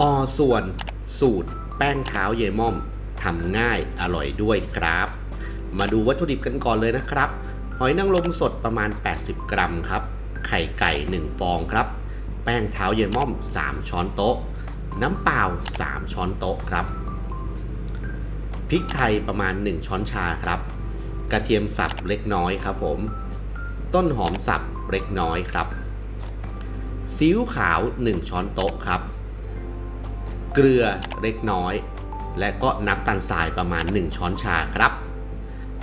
อส่วนสูตรแป้งเท้าเยม่อมทำง่ายอร่อยด้วยครับ มาดูวัตถุดิบกันก่อนเลยนะครับ หอยนางรมสดประมาณ 80 กรัมครับ ไข่ไก่ 1 ฟองครับ แป้งเท้าเยม่อม 3 ช้อนโต๊ะ น้ำเปล่า 3 ช้อนโต๊ะครับ พริกไทยประมาณ 1 ช้อนชาครับ กระเทียมสับเล็กน้อยครับผม ต้นหอมสับเล็กน้อยครับซีอิ๊วขาว 1 ช้อนโต๊ะครับ เกลือเล็กน้อย และก็น้ำตาลทรายประมาณ 1 ช้อนชาครับ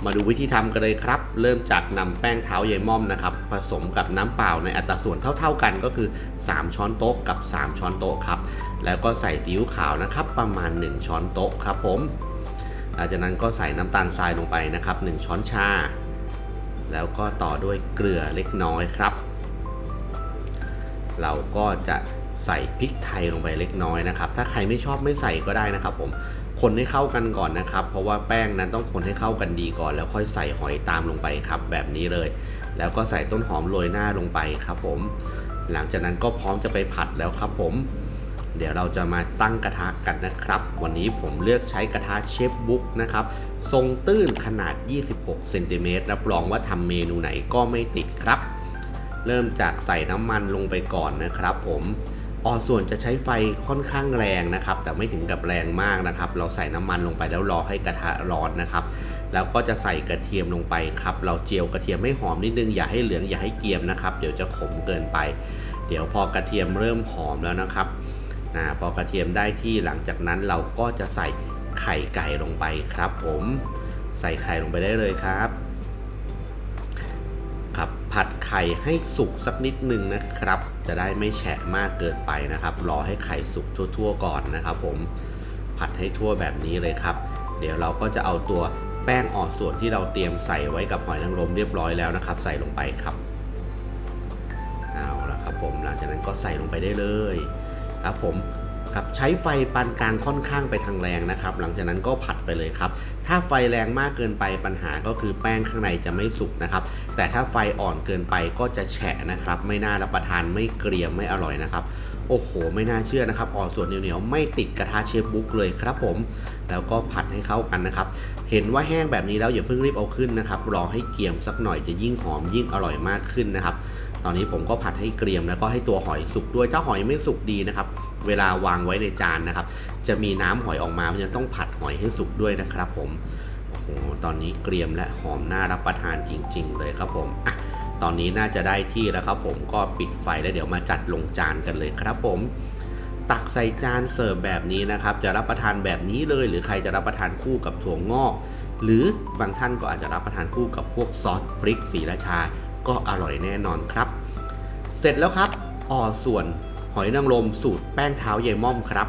มาดูวิธีทำกันเลยครับ เริ่มจากนำแป้งเท้าเยม่อมนะครับ ผสมกับน้ำเปล่าในอัตราส่วนเท่า ๆกันก็คือ 3 ช้อนโต๊ะกับ 3 ช้อนโต๊ะครับ แล้วก็ใส่ซีอิ๊วขาวนะครับ ประมาณ 1 ช้อนโต๊ะครับผมหลังจากนั้นก็ใส่น้ำตาลทรายลงไปนะครับ 1 ช้อนชา แล้วก็ต่อด้วยเกลือเล็กน้อยครับ เราก็จะ ใส่พริกไทยลงไปเล็กน้อยนะครับ ถ้าใครไม่ชอบไม่ใส่ก็ได้นะครับ ผม คนให้เข้ากันก่อนนะครับ เพราะว่าแป้งนั้นต้องคนให้เข้ากันดีก่อน แล้วค่อยใส่หอยตามลงไปครับ แบบนี้เลย แล้วก็ใส่ต้นหอมโรยหน้าลงไปครับ ผม หลังจากนั้นก็พร้อมจะไปผัดแล้วครับ ผม เดี๋ยวเราจะมาตั้งกระทะกันนะครับ วันนี้ผมเลือกใช้กระทะเชฟบุ๊กนะครับ ทรงตื้นขนาด 26เซนติเมตรรับรองว่าทำเมนูไหนก็ไม่ติดครับ เริ่มจากใส่น้ำมันลงไปก่อนนะครับ ผม ออส่วนจะใช้ไฟค่อนข้างแรงนะครับ แต่ไม่ถึงกับแรงมากนะครับ เราใส่น้ำมันลงไปแล้วรอให้กระทะร้อนนะครับ แล้วก็จะใส่กระเทียมลงไปครับ เราเจียวกระเทียมให้หอมนิดนึง อย่าให้เหลืองอย่าให้เกรียมนะครับ เดี๋ยวจะขมเกินไป เดี๋ยวพอกระเทียมเริ่มหอมแล้วนะครับนะพอกระเทียมได้ที่หลังจากนั้นเราก็จะใส่ไข่ไก่ลงไปครับ ผม ใส่ไข่ลงไปได้เลยครับ ไข่ให้สุกสักนิดนึงนะครับ จะได้ไม่แฉะมากเกินไปนะครับ รอให้ไข่สุกทั่วๆ ก่อนนะครับ ผมผัดให้ทั่วแบบนี้เลยครับ เดี๋ยวเราก็จะเอาตัวแป้งอ่อนส่วนที่เราเตรียมใส่ไว้กับหอยนางรมเรียบร้อยแล้วนะครับ ใส่ลงไปครับเอาละครับผมหลังจากนั้นก็ใส่ลงไปได้เลยครับผม ครับใช้ไฟปานกลางค่อนข้างไปทางแรงนะครับ หลังจากนั้นก็ผัดไปเลยครับ ถ้าไฟแรงมากเกินไปปัญหาก็คือแป้งข้างในจะไม่สุกนะครับ แต่ถ้าไฟอ่อนเกินไปก็จะแฉะนะครับ ไม่น่ารับประทานไม่เกรียมไม่อร่อยนะครับโอ้โห ไม่น่าเชื่อนะครับอ่อนส่วนเหนียวๆไม่ติดกระทะเชฟบุ๊กเลยครับผม แล้วก็ผัดให้เข้ากันนะครับ เห็นว่าแห้งแบบนี้แล้วอย่าเพิ่งรีบเอาขึ้นนะครับ รอให้เกรียมสักหน่อยจะยิ่งหอมยิ่งอร่อยมากขึ้นนะครับ ตอนนี้ผมก็ผัดให้เกรียมแล้วก็ให้ตัวหอยสุกด้วยถ้าหอยไม่สุกดีนะครับ เวลาวางไว้ในจานนะครับ จะมีน้ำหอยออกมาเพราะฉะนั้นต้องผัดหอยให้สุกด้วยนะครับ ผมโอ้โหตอนนี้เกรียมและหอมน่ารับประทานจริง ๆ เลยครับผมอะตอนนี้น่าจะได้ที่แล้วครับ ผมก็ปิดไฟแล้วเดี๋ยวมาจัดลงจานกันเลยครับผมตักใส่จานเสิร์ฟแบบนี้นะครับ จะรับประทานแบบนี้เลย หรือใครจะรับประทานคู่กับถั่วงอก หรือบางท่านก็อาจจะรับประทานคู่กับพวกซอสพริกสีราชา ก็อร่อยแน่นอนครับ เสร็จแล้วครับอ่อส่วนหอยนางรมสูตรแป้งเท้าเยม่อมครับ